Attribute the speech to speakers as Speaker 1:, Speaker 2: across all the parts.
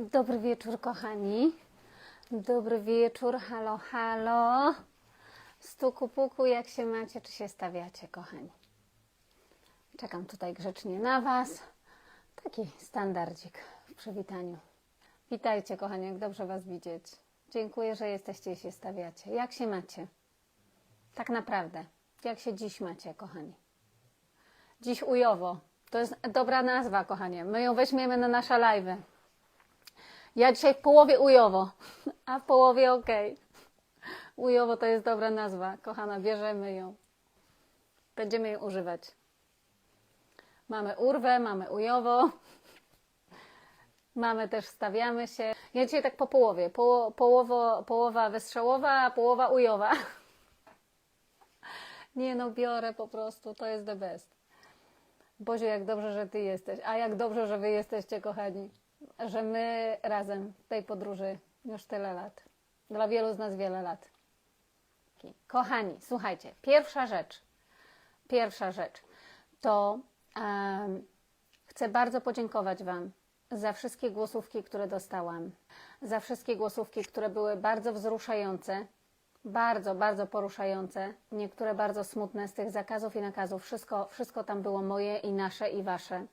Speaker 1: Dobry wieczór, kochani. Dobry wieczór, halo, halo. Stuku puku, jak się macie, czy się stawiacie, kochani? Czekam tutaj grzecznie na Was. Taki standardzik w przywitaniu. Witajcie, kochani, jak dobrze Was widzieć. Dziękuję, że jesteście i się stawiacie. Jak się macie? Tak naprawdę, jak się dziś macie, kochani? Dziś ujowo. To jest dobra nazwa, kochanie. My ją weźmiemy na nasze live'y. Ja dzisiaj w połowie ujowo, a w połowie okej. Ujowo to jest dobra nazwa, kochana, bierzemy ją. Będziemy jej używać. Mamy urwę, mamy ujowo. Mamy też stawiamy się. Ja dzisiaj tak po połowie. Poło, połowo, połowa wystrzałowa, a połowa ujowa. Nie no, biorę po prostu, to jest the best. Boże, jak dobrze, że Ty jesteś, a jak dobrze, że Wy jesteście, kochani, że my razem w tej podróży już tyle lat. Dla wielu z nas wiele lat. Kochani, słuchajcie, pierwsza rzecz, pierwsza rzecz to em, chcę bardzo podziękować Wam za wszystkie głosówki, które dostałam, za wszystkie głosówki, które były bardzo wzruszające, bardzo, bardzo poruszające, niektóre bardzo smutne z tych zakazów i nakazów. Wszystko, wszystko tam było moje i nasze i Wasze.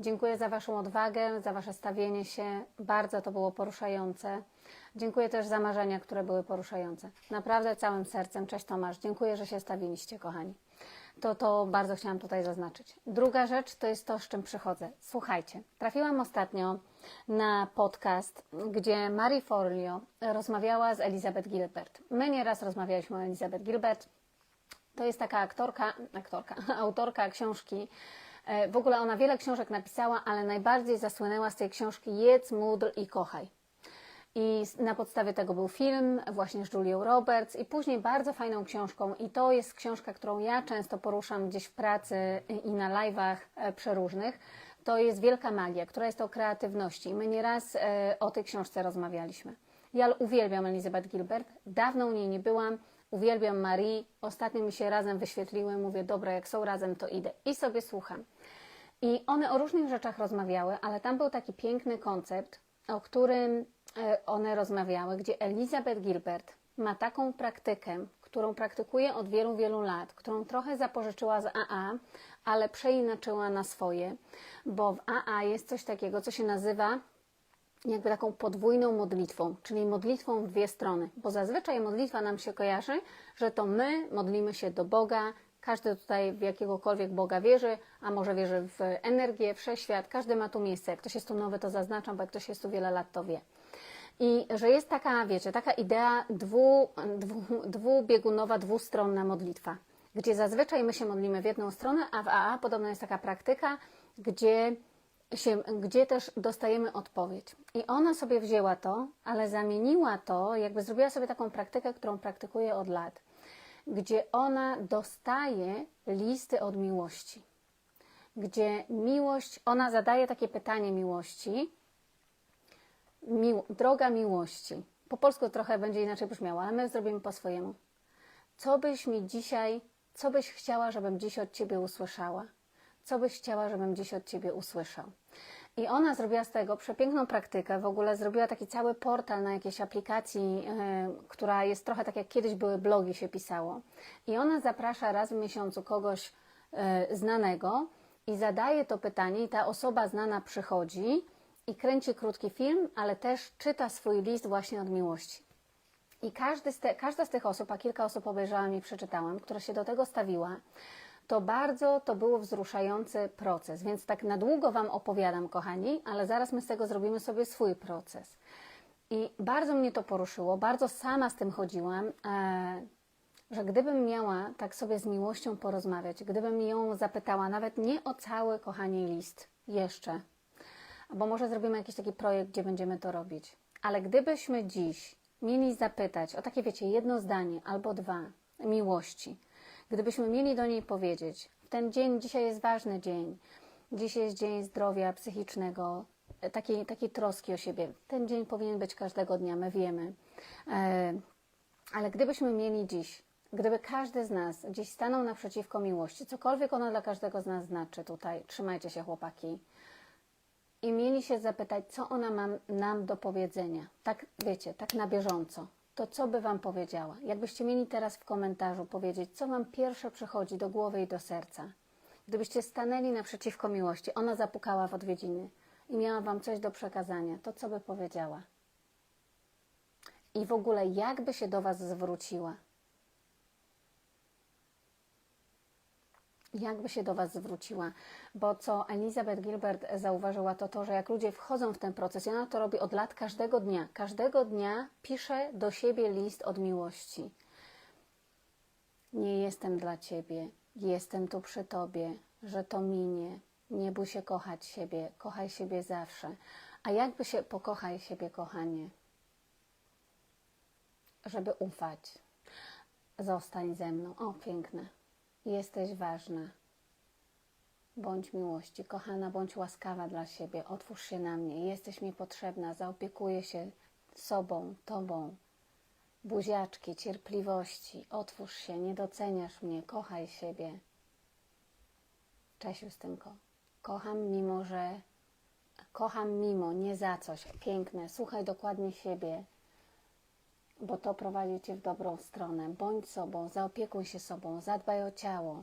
Speaker 1: Dziękuję za Waszą odwagę, za Wasze stawienie się. Bardzo to było poruszające. Dziękuję też za marzenia, które były poruszające. Naprawdę całym sercem. Cześć Tomasz. Dziękuję, że się stawiliście, kochani. To, to bardzo chciałam tutaj zaznaczyć. Druga rzecz to jest to, z czym przychodzę. Słuchajcie, trafiłam ostatnio na podcast, gdzie Marie Forleo rozmawiała z Elizabeth Gilbert. My nieraz rozmawialiśmy o Elizabeth Gilbert. To jest taka aktorka, aktorka, autorka książki. E, W ogóle ona wiele książek napisała, ale najbardziej zasłynęła z tej książki Jedz, módl i kochaj. I na podstawie tego był film właśnie z Julią Roberts i później bardzo fajną książką i to jest książka, którą ja często poruszam gdzieś w pracy i na live'ach e, przeróżnych. To jest Wielka Magia, która jest o kreatywności. My nieraz e, o tej książce rozmawialiśmy. Ja uwielbiam Elizabeth Gilbert, dawno u niej nie byłam, uwielbiam Marie, ostatnio mi się razem wyświetliły, mówię, dobra, jak są razem, to idę. I sobie słucham. I one o różnych rzeczach rozmawiały, ale tam był taki piękny koncept, o którym e, one rozmawiały, gdzie Elizabeth Gilbert ma taką praktykę, którą praktykuje od wielu, wielu lat, którą trochę zapożyczyła z AA, ale przeinaczyła na swoje, bo w AA jest coś takiego, co się nazywa jakby taką podwójną modlitwą, czyli modlitwą w dwie strony, bo zazwyczaj modlitwa nam się kojarzy, że to my modlimy się do Boga, każdy tutaj w jakiegokolwiek Boga wierzy, a może wierzy w energię, wszechświat, każdy ma tu miejsce. Jak ktoś jest tu nowy, to zaznaczam, bo jak ktoś jest tu wiele lat, to wie. I że jest taka, wiecie, taka idea dwu, dwu, dwubiegunowa, dwustronna modlitwa, gdzie zazwyczaj my się modlimy w jedną stronę, a w AA podobno jest taka praktyka, gdzie, się, gdzie też dostajemy odpowiedź. I ona sobie wzięła to, ale zamieniła to, jakby zrobiła sobie taką praktykę, którą praktykuje od lat, gdzie ona dostaje listy od miłości. Gdzie miłość, ona zadaje takie pytanie miłości, Mił, droga miłości. Po polsku trochę będzie inaczej brzmiało, ale my zrobimy po swojemu. Co byś mi dzisiaj, co byś chciała, żebym dziś od Ciebie usłyszała? Co byś chciała, żebym dziś od Ciebie usłyszał? I ona zrobiła z tego przepiękną praktykę. W ogóle zrobiła taki cały portal na jakiejś aplikacji, e, która jest trochę tak jak kiedyś były blogi się pisało. I ona zaprasza raz w miesiącu kogoś e, znanego i zadaje to pytanie, i ta osoba znana przychodzi i kręci krótki film, ale też czyta swój list właśnie od miłości. I każdy z te, każda z tych osób, a kilka osób obejrzałam i przeczytałam, która się do tego stawiła, to bardzo to było wzruszający proces. Więc tak na długo Wam opowiadam, kochani, ale zaraz my z tego zrobimy sobie swój proces. I bardzo mnie to poruszyło, bardzo sama z tym chodziłam, e, że gdybym miała tak sobie z miłością porozmawiać, gdybym ją zapytała, nawet nie o cały, kochani, list, jeszcze, bo może zrobimy jakiś taki projekt, gdzie będziemy to robić. Ale gdybyśmy dziś mieli zapytać o takie, wiecie, jedno zdanie albo dwa miłości, gdybyśmy mieli do niej powiedzieć, ten dzień, dzisiaj jest ważny dzień, dzisiaj jest dzień zdrowia psychicznego, takiej, takiej troski o siebie. Ten dzień powinien być każdego dnia, my wiemy. E, ale gdybyśmy mieli dziś, gdyby każdy z nas dziś stanął naprzeciwko miłości, cokolwiek ona dla każdego z nas znaczy tutaj, trzymajcie się chłopaki, i mieli się zapytać, co ona ma nam do powiedzenia. Tak, wiecie, tak na bieżąco. To co by Wam powiedziała? Jakbyście mieli teraz w komentarzu powiedzieć, co Wam pierwsze przychodzi do głowy i do serca. Gdybyście stanęli naprzeciwko miłości, ona zapukała w odwiedziny i miała Wam coś do przekazania, to co by powiedziała? I w ogóle, jak by się do Was zwróciła? Jakby się do Was zwróciła. Bo co Elizabeth Gilbert zauważyła, to to, że jak ludzie wchodzą w ten proces, i ona to robi od lat każdego dnia, każdego dnia pisze do siebie list od miłości. Nie jestem dla Ciebie, jestem tu przy Tobie, że to minie. Nie bój się kochać siebie, kochaj siebie zawsze. A jakby się pokochaj siebie, kochanie, żeby ufać. Zostań ze mną. O, piękne. Jesteś ważna. Bądź miłości, kochana, bądź łaskawa dla siebie. Otwórz się na mnie. Jesteś mi potrzebna. Zaopiekuję się sobą, tobą. Buziaczki, cierpliwości. Otwórz się, nie doceniasz mnie. Kochaj siebie. Cześć, Justynko. Kocham mimo, że... Kocham mimo, nie za coś. Piękne. Słuchaj dokładnie siebie bo to prowadzi Cię w dobrą stronę. Bądź sobą, zaopiekuj się sobą, zadbaj o ciało.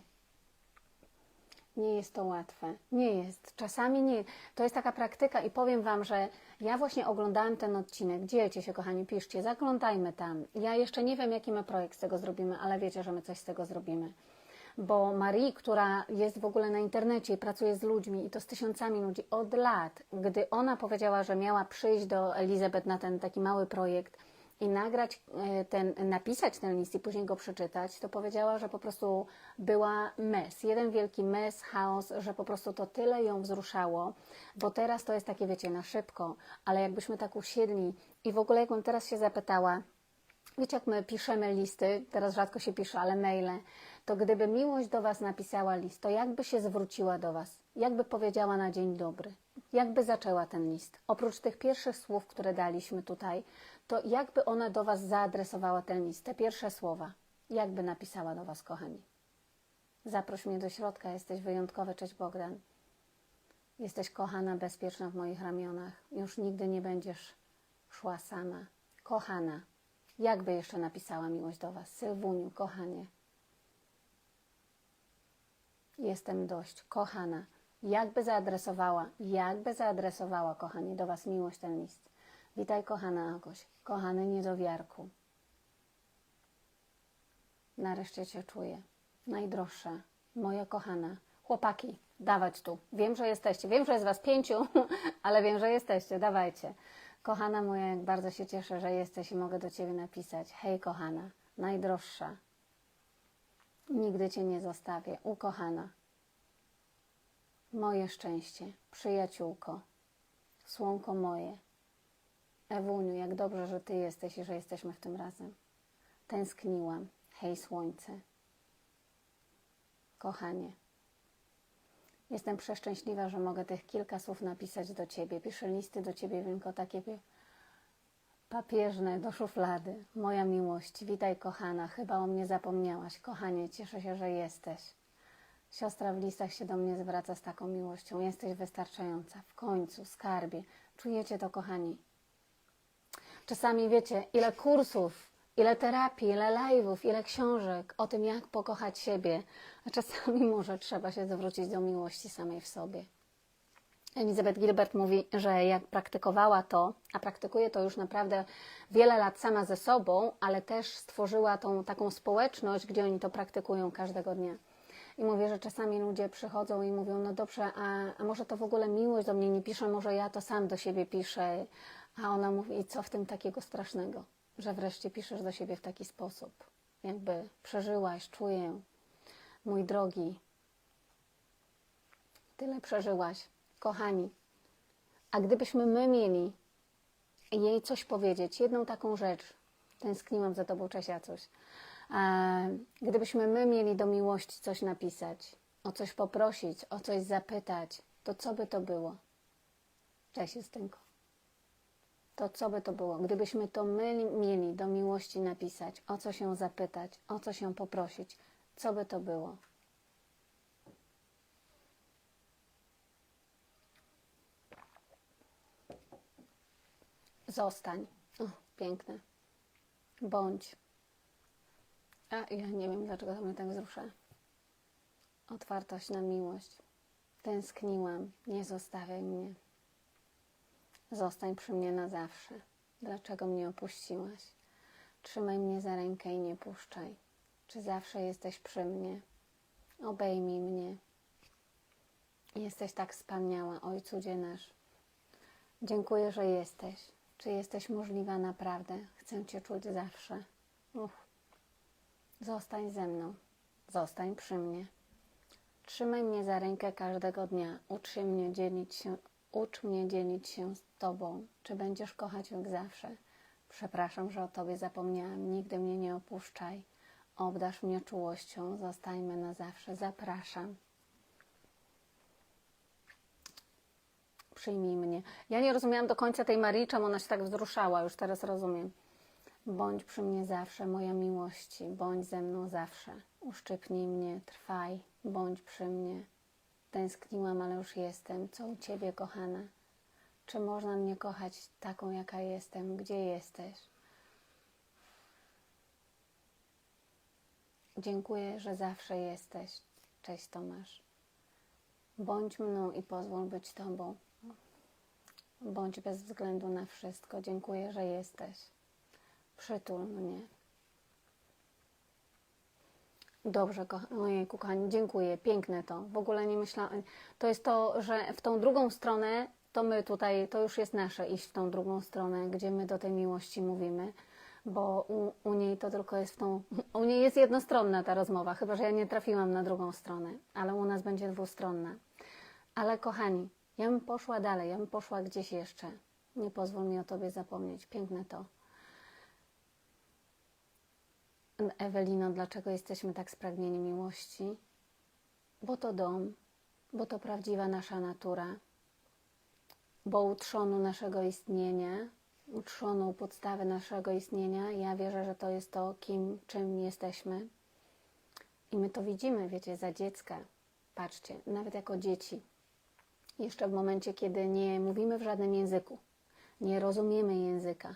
Speaker 1: Nie jest to łatwe. Nie jest. Czasami nie. To jest taka praktyka i powiem Wam, że ja właśnie oglądałam ten odcinek. Dzielcie się, kochani, piszcie, zaglądajmy tam. Ja jeszcze nie wiem, jaki my projekt z tego zrobimy, ale wiecie, że my coś z tego zrobimy. Bo Marie, która jest w ogóle na internecie i pracuje z ludźmi i to z tysiącami ludzi od lat, gdy ona powiedziała, że miała przyjść do Elizabeth na ten taki mały projekt, i nagrać e, ten, napisać ten list i później go przeczytać, to powiedziała, że po prostu była mes, jeden wielki mes, chaos, że po prostu to tyle ją wzruszało, bo teraz to jest takie, wiecie, na szybko, ale jakbyśmy tak usiedli i w ogóle jakbym teraz się zapytała, wiecie, jak my piszemy listy, teraz rzadko się pisze, ale maile, to gdyby miłość do Was napisała list, to jakby się zwróciła do Was, jakby powiedziała na dzień dobry, jakby zaczęła ten list. Oprócz tych pierwszych słów, które daliśmy tutaj, to jakby ona do Was zaadresowała ten list, te pierwsze słowa, jakby napisała do Was, kochani. Zaproś mnie do środka, jesteś wyjątkowy, cześć Bogdan. Jesteś kochana, bezpieczna w moich ramionach. Już nigdy nie będziesz szła sama. Kochana. Jakby jeszcze napisała miłość do Was? Sylwuniu, kochanie. Jestem dość, kochana. Jakby zaadresowała, jakby zaadresowała, kochanie, do Was miłość ten list. Witaj, kochana Agoś, kochany niedowiarku. Nareszcie Cię czuję. Najdroższa, moja kochana. Chłopaki, dawać tu. Wiem, że jesteście. Wiem, że jest Was pięciu, ale wiem, że jesteście. Dawajcie. Kochana moja, jak bardzo się cieszę, że jesteś i mogę do Ciebie napisać. Hej, kochana, najdroższa. Nigdy Cię nie zostawię. Ukochana. Moje szczęście, przyjaciółko, słonko moje. Ewuniu, jak dobrze, że Ty jesteś i że jesteśmy w tym razem. Tęskniłam. Hej, słońce. Kochanie, jestem przeszczęśliwa, że mogę tych kilka słów napisać do Ciebie. Piszę listy do Ciebie, tylko takie papieżne do szuflady. Moja miłość, witaj kochana, chyba o mnie zapomniałaś. Kochanie, cieszę się, że jesteś. Siostra w listach się do mnie zwraca z taką miłością. Jesteś wystarczająca. W końcu, skarbie. Czujecie to, kochani? Czasami wiecie, ile kursów, ile terapii, ile live'ów, ile książek o tym, jak pokochać siebie, a czasami może trzeba się zwrócić do miłości samej w sobie. Elizabeth Gilbert mówi, że jak praktykowała to, a praktykuje to już naprawdę wiele lat sama ze sobą, ale też stworzyła tą taką społeczność, gdzie oni to praktykują każdego dnia. I mówię, że czasami ludzie przychodzą i mówią, no dobrze, a, a może to w ogóle miłość do mnie nie pisze, może ja to sam do siebie piszę, a ona mówi, i co w tym takiego strasznego, że wreszcie piszesz do siebie w taki sposób. Jakby przeżyłaś, czuję, mój drogi, tyle przeżyłaś, kochani. A gdybyśmy my mieli jej coś powiedzieć, jedną taką rzecz, tęskniłam za tobą, cześć coś. Gdybyśmy my mieli do miłości coś napisać, o coś poprosić, o coś zapytać, to co by to było? Cześć, Justynko to co by to było? Gdybyśmy to my mieli do miłości napisać, o co się zapytać, o co się poprosić, co by to było? Zostań. O, piękne. Bądź. A ja nie wiem, dlaczego to mnie tak wzrusza. Otwartość na miłość. Tęskniłam. Nie zostawiaj mnie. Zostań przy mnie na zawsze. Dlaczego mnie opuściłaś? Trzymaj mnie za rękę i nie puszczaj. Czy zawsze jesteś przy mnie? Obejmij mnie. Jesteś tak wspaniała, Ojcudzie nasz. Dziękuję, że jesteś. Czy jesteś możliwa naprawdę? Chcę Cię czuć zawsze. Zostań ze mną. Zostań przy mnie. Trzymaj mnie za rękę każdego dnia. Ucz mnie dzielić się, ucz mnie dzielić się z Tobą. Czy będziesz kochać jak zawsze? Przepraszam, że o Tobie zapomniałam. Nigdy mnie nie opuszczaj. Obdasz mnie czułością. Zostańmy na zawsze. Zapraszam. Przyjmij mnie. Ja nie rozumiałam do końca tej Marii, czemu ona się tak wzruszała. Już teraz rozumiem. Bądź przy mnie zawsze, moja miłości. Bądź ze mną zawsze. Uszczypnij mnie, trwaj. Bądź przy mnie. Tęskniłam, ale już jestem. Co u Ciebie, kochana? Czy można mnie kochać taką, jaka jestem? Gdzie jesteś? Dziękuję, że zawsze jesteś. Cześć, Tomasz. Bądź mną i pozwól być Tobą. Bądź bez względu na wszystko. Dziękuję, że jesteś. Przytul mnie. Dobrze, ojejku, kochani, dziękuję, piękne to. W ogóle nie myślałam. To jest to, że w tą drugą stronę, to my tutaj, to już jest nasze iść w tą drugą stronę, gdzie my do tej miłości mówimy, bo u, u niej to tylko jest w tą. U niej jest jednostronna ta rozmowa, chyba że ja nie trafiłam na drugą stronę, ale u nas będzie dwustronna. Ale kochani, ja bym poszła dalej, ja bym poszła gdzieś jeszcze. Nie pozwól mi o Tobie zapomnieć. Piękne to. Ewelino, dlaczego jesteśmy tak spragnieni miłości? Bo to dom, bo to prawdziwa nasza natura, bo u trzonu naszego istnienia, u trzonu podstawy naszego istnienia, ja wierzę, że to jest to, kim, czym jesteśmy. I my to widzimy, wiecie, za dziecka. Patrzcie, nawet jako dzieci. Jeszcze w momencie, kiedy nie mówimy w żadnym języku, nie rozumiemy języka,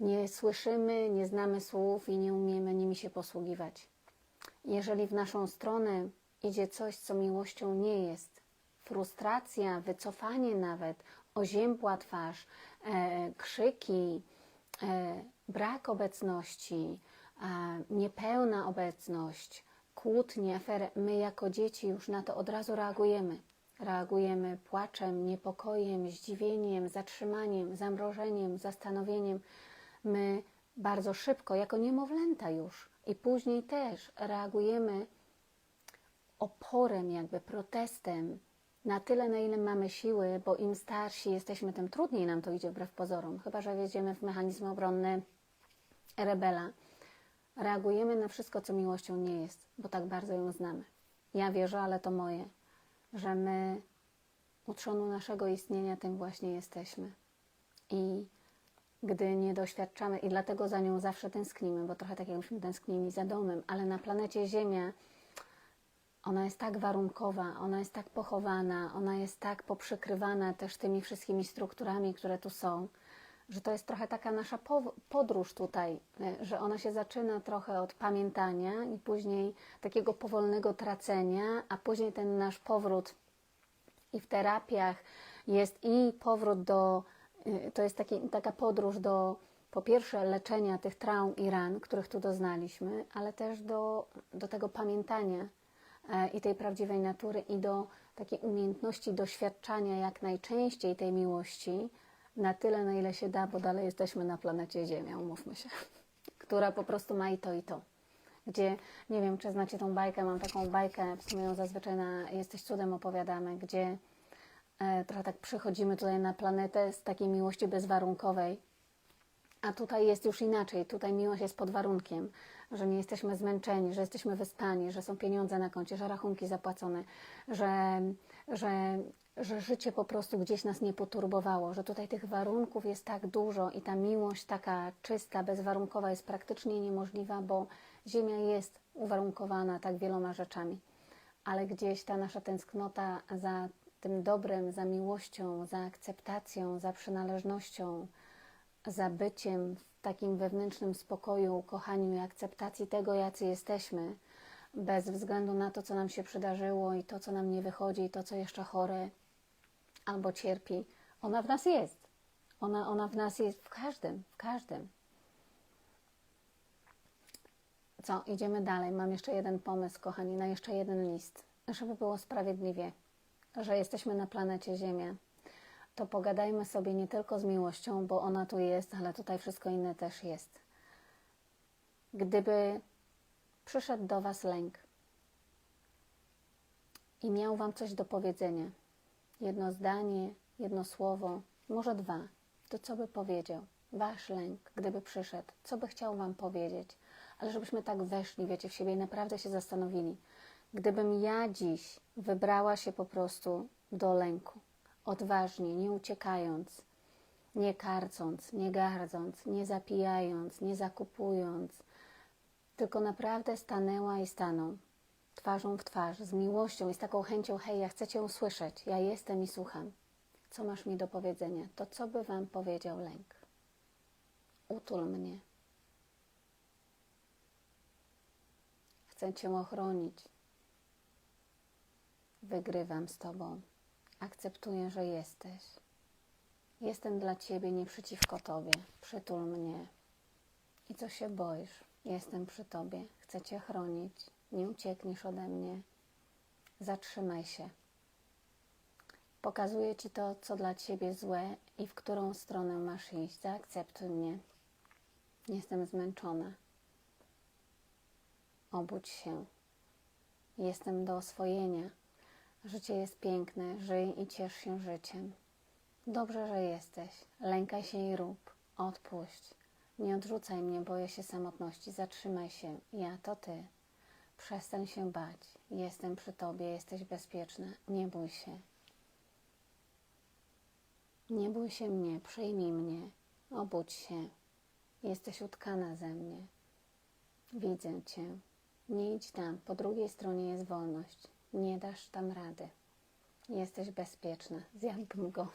Speaker 1: nie słyszymy, nie znamy słów i nie umiemy nimi się posługiwać. Jeżeli w naszą stronę idzie coś, co miłością nie jest, frustracja, wycofanie nawet, oziębła twarz, e, krzyki, e, brak obecności, e, niepełna obecność, kłótnie, afery, my jako dzieci już na to od razu reagujemy. Reagujemy płaczem, niepokojem, zdziwieniem, zatrzymaniem, zamrożeniem, zastanowieniem my bardzo szybko, jako niemowlęta już i później też reagujemy oporem, jakby protestem na tyle, na ile mamy siły, bo im starsi jesteśmy, tym trudniej nam to idzie wbrew pozorom. Chyba, że wjedziemy w mechanizm obronny rebela. Reagujemy na wszystko, co miłością nie jest, bo tak bardzo ją znamy. Ja wierzę, ale to moje, że my u trzonu naszego istnienia tym właśnie jesteśmy. I gdy nie doświadczamy, i dlatego za nią zawsze tęsknimy, bo trochę tak jakbyśmy tęsknili za domem, ale na planecie Ziemia ona jest tak warunkowa, ona jest tak pochowana, ona jest tak poprzykrywana też tymi wszystkimi strukturami, które tu są, że to jest trochę taka nasza podróż tutaj, e, że ona się zaczyna trochę od pamiętania i później takiego powolnego tracenia, a później ten nasz powrót i w terapiach jest i powrót do Y, to jest taki, taka podróż do po pierwsze leczenia tych traum i ran, których tu doznaliśmy, ale też do, do tego pamiętania e, i tej prawdziwej natury i do takiej umiejętności doświadczania jak najczęściej tej miłości na tyle, na ile się da, bo dalej jesteśmy na planecie Ziemia, umówmy się, która po prostu ma i to, i to. Gdzie, nie wiem, czy znacie tą bajkę, mam taką bajkę, w sumie ją zazwyczaj na Jesteś Cudem opowiadamy, gdzie trochę tak przychodzimy tutaj na planetę z takiej miłości bezwarunkowej, a tutaj jest już inaczej. Tutaj miłość jest pod warunkiem, że nie jesteśmy zmęczeni, że jesteśmy wyspani, że są pieniądze na koncie, że rachunki zapłacone, że, że, że życie po prostu gdzieś nas nie poturbowało, że tutaj tych warunków jest tak dużo i ta miłość taka czysta, bezwarunkowa jest praktycznie niemożliwa, bo Ziemia jest uwarunkowana tak wieloma rzeczami. Ale gdzieś ta nasza tęsknota za tym dobrem, za miłością, za akceptacją, za przynależnością, za byciem w takim wewnętrznym spokoju, ukochaniu i akceptacji tego, jacy jesteśmy, bez względu na to, co nam się przydarzyło i to, co nam nie wychodzi, i to, co jeszcze chore albo cierpi, ona w nas jest. Ona, ona w nas jest w każdym, w każdym. Co, idziemy dalej. Mam jeszcze jeden pomysł, kochani, na jeszcze jeden list, żeby było sprawiedliwie, że jesteśmy na planecie Ziemia. To pogadajmy sobie nie tylko z miłością, bo ona tu jest, ale tutaj wszystko inne też jest. Gdyby przyszedł do Was lęk i miał Wam coś do powiedzenia, jedno zdanie, jedno słowo, może dwa, to co by powiedział? Wasz lęk, gdyby przyszedł, co by chciał Wam powiedzieć? Ale żebyśmy tak weszli, wiecie, w siebie i naprawdę się zastanowili. Gdybym ja dziś wybrała się po prostu do lęku, odważnie, nie uciekając, nie karcąc, nie gardząc, nie zapijając, nie zakupując, tylko naprawdę stanęła i stanął twarzą w twarz, z miłością i z taką chęcią, hej, ja chcę Cię usłyszeć, ja jestem i słucham. Co masz mi do powiedzenia? To co by Wam powiedział lęk? Utul mnie. Chcę Cię ochronić. Wygrywam z Tobą. Akceptuję, że jesteś. Jestem dla Ciebie, nie przeciwko Tobie. Przytul mnie. I co się boisz? Jestem przy Tobie. Chcę Cię chronić. Nie uciekniesz ode mnie. Zatrzymaj się. Pokazuję Ci to, co dla Ciebie złe i w którą stronę masz iść. Zaakceptuj mnie. Jestem zmęczona. Obudź się. Jestem do oswojenia. Życie jest piękne. Żyj i ciesz się życiem. Dobrze, że jesteś. Lękaj się i rób. Odpuść. Nie odrzucaj mnie, boję się samotności. Zatrzymaj się. Ja to Ty. Przestań się bać. Jestem przy Tobie, jesteś bezpieczna. Nie bój się. Nie bój się mnie, przyjmij mnie. Obudź się. Jesteś utkana ze mnie. Widzę Cię. Nie idź tam, po drugiej stronie jest wolność. Nie dasz tam rady. Jesteś bezpieczna. Zjadłbym go.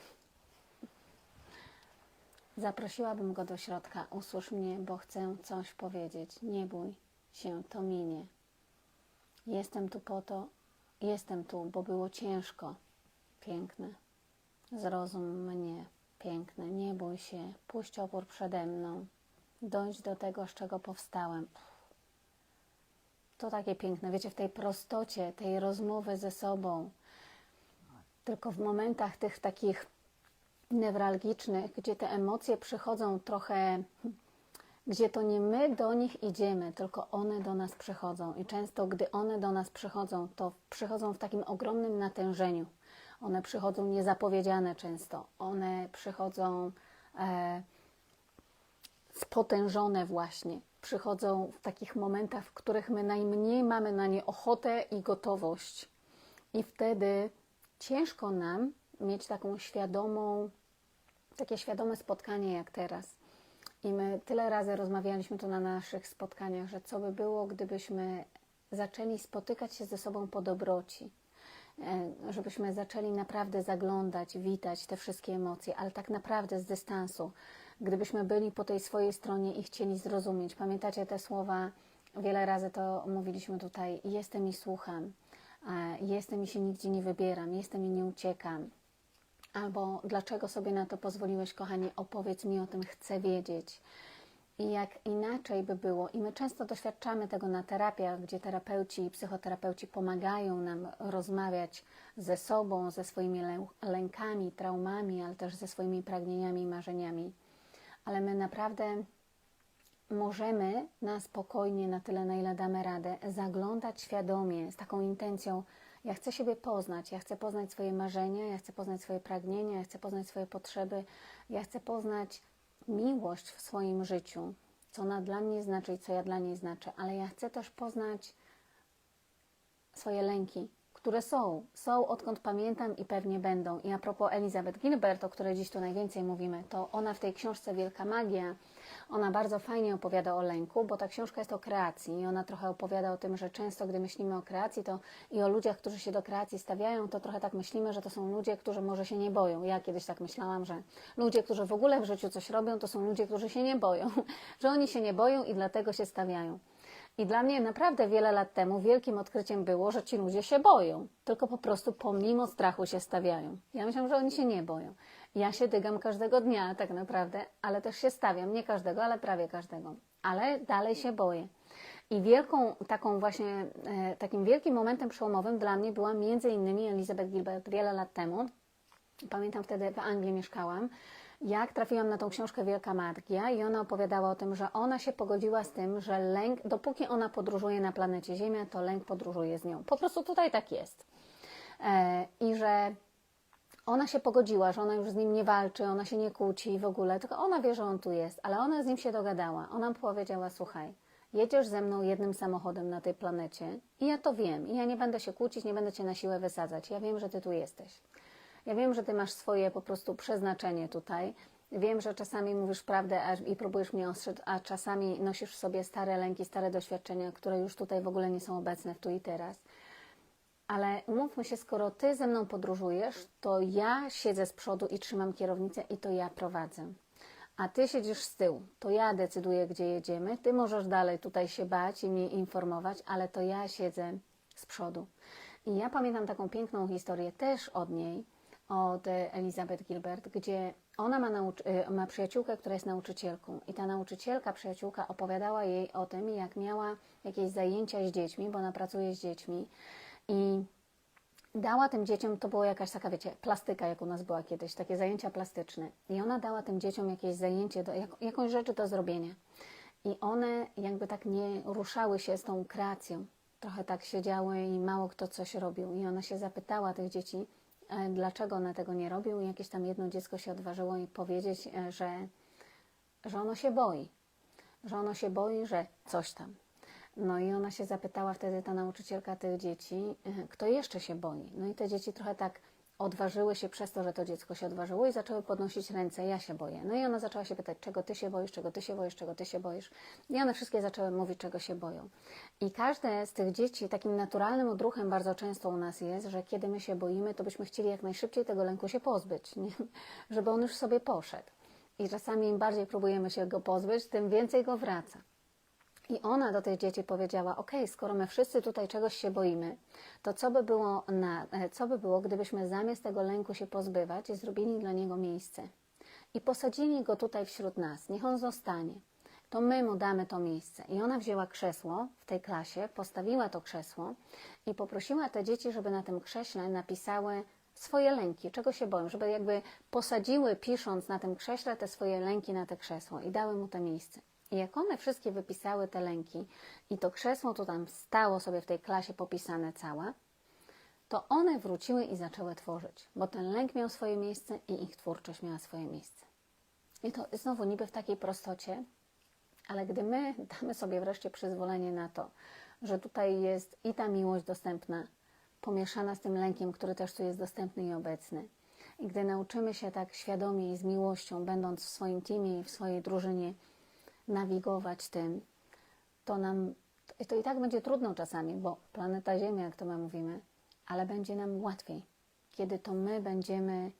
Speaker 1: Zaprosiłabym go do środka. Usłysz mnie, bo chcę coś powiedzieć. Nie bój się, to minie. Jestem tu po to, jestem tu, bo było ciężko. Piękne. Zrozum mnie. Piękne. Nie bój się. Puść opór przede mną. Dojdź do tego, z czego powstałem. To takie piękne, wiecie, w tej prostocie, tej rozmowy ze sobą. Tylko w momentach tych takich newralgicznych, gdzie te emocje przychodzą trochę, gdzie to nie my do nich idziemy, tylko one do nas przychodzą. I często, gdy one do nas przychodzą, to przychodzą w takim ogromnym natężeniu. One przychodzą niezapowiedziane często. One przychodzą e, spotężone właśnie. Przychodzą w takich momentach, w których my najmniej mamy na nie ochotę i gotowość. I wtedy ciężko nam mieć taką świadomą, takie świadome spotkanie jak teraz. I my tyle razy rozmawialiśmy tu na naszych spotkaniach, że co by było, gdybyśmy zaczęli spotykać się ze sobą po dobroci, e, żebyśmy zaczęli naprawdę zaglądać, witać te wszystkie emocje, ale tak naprawdę z dystansu. Gdybyśmy byli po tej swojej stronie i chcieli zrozumieć, pamiętacie te słowa, wiele razy to mówiliśmy tutaj, jestem i słucham, e, jestem i się nigdzie nie wybieram, jestem i nie uciekam, Albo dlaczego sobie na to pozwoliłeś, kochani, opowiedz mi o tym, chcę wiedzieć. I jak inaczej by było, i my często doświadczamy tego na terapiach, gdzie terapeuci i psychoterapeuci pomagają nam rozmawiać ze sobą, ze swoimi lękami, traumami, ale też ze swoimi pragnieniami i marzeniami. Ale my naprawdę możemy na spokojnie, na tyle, na ile damy radę, zaglądać świadomie, z taką intencją, ja chcę siebie poznać, ja chcę poznać swoje marzenia, ja chcę poznać swoje pragnienia, ja chcę poznać swoje potrzeby, ja chcę poznać miłość w swoim życiu, co ona dla mnie znaczy i co ja dla niej znaczę, ale ja chcę też poznać swoje lęki, które są. Są odkąd pamiętam i pewnie będą. I a propos Elizabeth Gilbert, o której dziś tu najwięcej mówimy, to ona w tej książce Wielka Magia, ona bardzo fajnie opowiada o lęku, bo ta książka jest o kreacji i ona trochę opowiada o tym, że często gdy myślimy o kreacji to i o ludziach, którzy się do kreacji stawiają, to trochę tak myślimy, że to są ludzie, którzy może się nie boją. Ja kiedyś tak myślałam, że ludzie, którzy w ogóle w życiu coś robią, to są ludzie, którzy się nie boją, że oni się nie boją i dlatego się stawiają. I dla mnie naprawdę wiele lat temu wielkim odkryciem było, że ci ludzie się boją, tylko po prostu pomimo strachu się stawiają. Ja myślałam, że oni się nie boją. Ja się dygam każdego dnia tak naprawdę, ale też się stawiam. Nie każdego, ale prawie każdego. Ale dalej się boję. I wielką taką właśnie, e, takim wielkim momentem przełomowym dla mnie była między innymi Elizabeth Gilbert wiele lat temu. Pamiętam wtedy w Anglii mieszkałam jak trafiłam na tą książkę Wielka Magia i ona opowiadała o tym, że ona się pogodziła z tym, że lęk, dopóki ona podróżuje na planecie Ziemia, to lęk podróżuje z nią. Po prostu tutaj tak jest. E, I że ona się pogodziła, że ona już z nim nie walczy, ona się nie kłóci w ogóle, tylko ona wie, że on tu jest, ale ona z nim się dogadała. Ona powiedziała, słuchaj, jedziesz ze mną jednym samochodem na tej planecie i ja to wiem i ja nie będę się kłócić, nie będę cię na siłę wysadzać. Ja wiem, że ty tu jesteś. Ja wiem, że ty masz swoje po prostu przeznaczenie tutaj. Wiem, że czasami mówisz prawdę i próbujesz mnie ostrzec, a czasami nosisz w sobie stare lęki, stare doświadczenia, które już tutaj w ogóle nie są obecne w tu i teraz. Ale umówmy się, skoro ty ze mną podróżujesz, to ja siedzę z przodu i trzymam kierownicę i to ja prowadzę. A ty siedzisz z tyłu, to ja decyduję, gdzie jedziemy. Ty możesz dalej tutaj się bać i mnie informować, ale to ja siedzę z przodu. I ja pamiętam taką piękną historię też od niej, od Elizabeth Gilbert, gdzie ona ma, nauczy- ma przyjaciółkę, która jest nauczycielką. I ta nauczycielka, przyjaciółka opowiadała jej o tym, jak miała jakieś zajęcia z dziećmi, bo ona pracuje z dziećmi. I dała tym dzieciom, to była jakaś taka, wiecie, plastyka, jak u nas była kiedyś, takie zajęcia plastyczne. I ona dała tym dzieciom jakieś zajęcie, do, jak, jakąś rzecz do zrobienia. I one jakby tak nie ruszały się z tą kreacją, trochę tak siedziały i mało kto coś robił. I ona się zapytała tych dzieci, dlaczego one tego nie robią. I jakieś tam jedno dziecko się odważyło i powiedzieć, e, że, że ono się boi, że ono się boi, że coś tam. No i ona się zapytała wtedy, ta nauczycielka tych dzieci, e, kto jeszcze się boi. No i te dzieci trochę tak odważyły się przez to, że to dziecko się odważyło i zaczęły podnosić ręce, ja się boję. No i ona zaczęła się pytać, czego ty się boisz, czego ty się boisz, czego ty się boisz. I one wszystkie zaczęły mówić, czego się boją. I każde z tych dzieci, takim naturalnym odruchem bardzo często u nas jest, że kiedy my się boimy, to byśmy chcieli jak najszybciej tego lęku się pozbyć, nie? żeby on już sobie poszedł. I czasami im bardziej próbujemy się go pozbyć, tym więcej go wraca. I ona do tych dzieci powiedziała: OK, skoro my wszyscy tutaj czegoś się boimy, to co by było, na, e, co by było gdybyśmy zamiast tego lęku się pozbywać, zrobili dla niego miejsce i posadzili go tutaj wśród nas, niech on zostanie. To my mu damy to miejsce. I ona wzięła krzesło w tej klasie, postawiła to krzesło i poprosiła te dzieci, żeby na tym krześle napisały swoje lęki, czego się boją, żeby jakby posadziły, pisząc na tym krześle, te swoje lęki na te krzesło i dały mu to miejsce. I jak one wszystkie wypisały te lęki i to krzesło to tam stało sobie w tej klasie popisane całe, to one wróciły i zaczęły tworzyć, bo ten lęk miał swoje miejsce i ich twórczość miała swoje miejsce. I to znowu niby w takiej prostocie, ale gdy my damy sobie wreszcie przyzwolenie na to, że tutaj jest i ta miłość dostępna, pomieszana z tym lękiem, który też tu jest dostępny i obecny, i gdy nauczymy się tak świadomie i z miłością, będąc w swoim teamie i w swojej drużynie, nawigować tym, to nam, to i tak będzie trudno czasami, bo planeta Ziemia, jak to my mówimy, ale będzie nam łatwiej, kiedy to my będziemy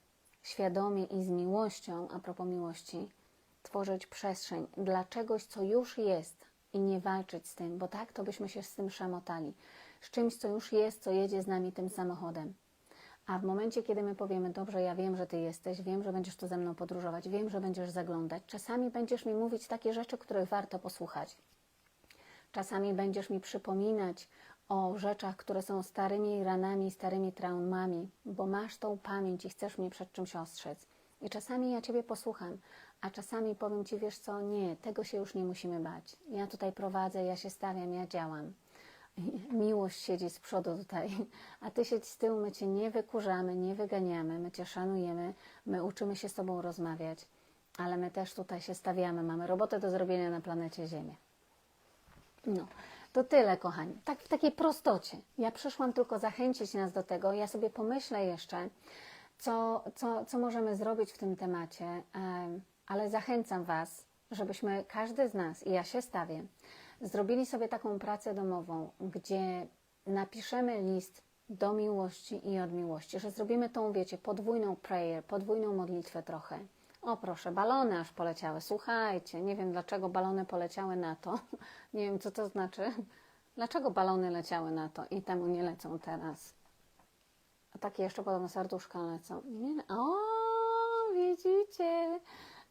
Speaker 1: świadomi i z miłością, a propos miłości, tworzyć przestrzeń dla czegoś, co już jest i nie walczyć z tym, bo tak to byśmy się z tym szamotali, z czymś, co już jest, co jedzie z nami tym samochodem. A w momencie, kiedy my powiemy, dobrze, ja wiem, że Ty jesteś, wiem, że będziesz tu ze mną podróżować, wiem, że będziesz zaglądać, czasami będziesz mi mówić takie rzeczy, których warto posłuchać. Czasami będziesz mi przypominać o rzeczach, które są starymi ranami, starymi traumami, bo masz tą pamięć i chcesz mnie przed czymś ostrzec. I czasami ja Ciebie posłucham, a czasami powiem Ci, wiesz co, nie, tego się już nie musimy bać. Ja tutaj prowadzę, ja się stawiam, ja działam miłość siedzi z przodu tutaj, a ty siedź z tyłu, my cię nie wykurzamy, nie wyganiamy, my cię szanujemy, my uczymy się z tobą rozmawiać, ale my też tutaj się stawiamy, mamy robotę do zrobienia na planecie Ziemię. No. To tyle, kochani. Tak w takiej prostocie. Ja przyszłam tylko zachęcić nas do tego. Ja sobie pomyślę jeszcze, co, co, co możemy zrobić w tym temacie, em, ale zachęcam Was, żebyśmy każdy z nas, i ja się stawię, zrobili sobie taką pracę domową, gdzie napiszemy list do miłości i od miłości, że zrobimy tą, wiecie, podwójną prayer, podwójną modlitwę trochę. O proszę, balony aż poleciały. Słuchajcie, nie wiem dlaczego balony poleciały na to. Nie wiem, co to znaczy. Dlaczego balony leciały na to i temu nie lecą teraz? A takie jeszcze podobno serduszka lecą. Nie, o, widzicie?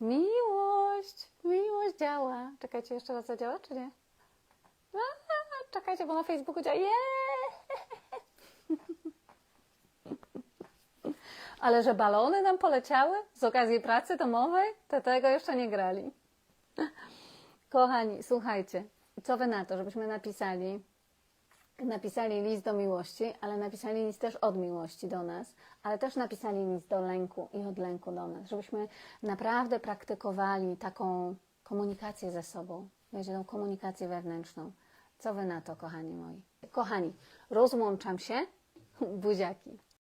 Speaker 1: Miłość, miłość działa. Czekajcie, jeszcze raz zadziała, czy nie? A, czekajcie, bo na Facebooku działa. Ale że balony nam poleciały z okazji pracy domowej, to tego jeszcze nie grali. Kochani, słuchajcie, co wy na to, żebyśmy napisali, napisali list do miłości, ale napisali list też od miłości do nas, ale też napisali list do lęku i od lęku do nas, żebyśmy naprawdę praktykowali taką komunikację ze sobą, wiecie, tą komunikację wewnętrzną. Co wy na to, kochani moi? Kochani, rozłączam się, buziaki.